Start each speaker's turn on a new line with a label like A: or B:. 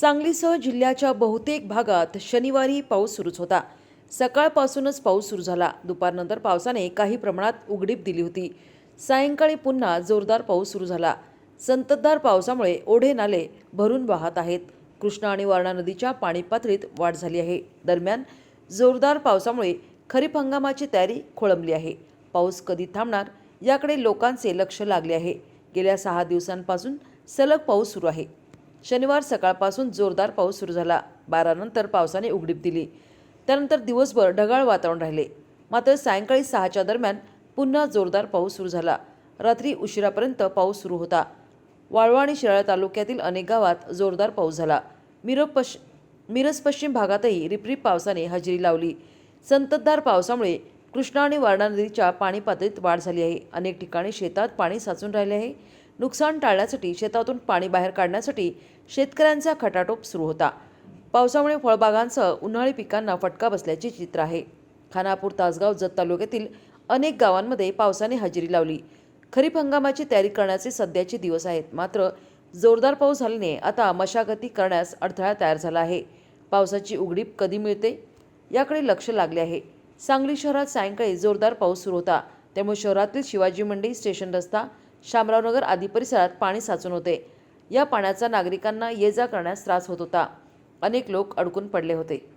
A: सांगलीसह जिल्ह्याच्या बहुतेक भागात शनिवारी पाऊस सुरूच होता. सकाळपासूनच पाऊस सुरू झाला. दुपारनंतर पावसाने काही प्रमाणात उघडीप दिली होती. सायंकाळी पुन्हा जोरदार पाऊस सुरू झाला. संततधार पावसामुळे ओढे नाले भरून वाहत आहेत. कृष्णा आणि वारणा नदीच्या पाणी पातळीत वाढ झाली आहे. दरम्यान जोरदार पावसामुळे खरीप हंगामाची तयारी खोळंबली आहे. पाऊस कधी थांबणार याकडे लोकांचे लक्ष लागले आहे. गेल्या सहा दिवसांपासून सलग पाऊस सुरू आहे. शनिवार सकाळपासून जोरदार पाऊस सुरू झाला. बारानंतर पावसाने उघडीप दिली. त्यानंतर दिवसभर ढगाळ वातावरण राहिले. मात्र सायंकाळी सहाच्या दरम्यान पुन्हा जोरदार पाऊस सुरू झाला. रात्री उशिरापर्यंत पाऊस सुरू होता. वाळवा आणि शिराळा तालुक्यातील अनेक गावात जोरदार पाऊस झाला. मिरज पश मिरज पश्चिम भागातही रिपरिप पावसाने हजेरी लावली. संततधार पावसामुळे कृष्णा आणि वारणा नदीच्या पाणी पातळीत वाढ झाली आहे. अनेक ठिकाणी शेतात पाणी साचून राहिले आहे. नुकसान टाळण्यासाठी शेतातून पाणी बाहेर काढण्यासाठी शेतकऱ्यांचा खटाटोप सुरू होता. पावसामुळे फळबागांसह उन्हाळी पिकांना फटका बसल्याचे चित्र आहे. खानापूर तासगाव जत तालुक्यातील अनेक गावांमध्ये पावसाने हजेरी लावली. खरीप हंगामाची तयारी करण्याचे सध्याचे दिवस आहेत. मात्र जोरदार पाऊस झाल्याने आता मशागती करण्यास अडथळा तयार झाला आहे. पावसाची उघडीप कधी मिळते? याकडे लक्ष लागले आहे. सांगली शहरात सायंकाळी जोरदार पाऊस सुरू होता. त्यामुळे शहरातील शिवाजी मंडई स्टेशन रस्ता शामरावनगर आदी परिसरात पाणी साचून होते. या पाण्याचा नागरिकांना ये जा करण्यास त्रास होत होता. अनेक लोक अडकून पडले होते.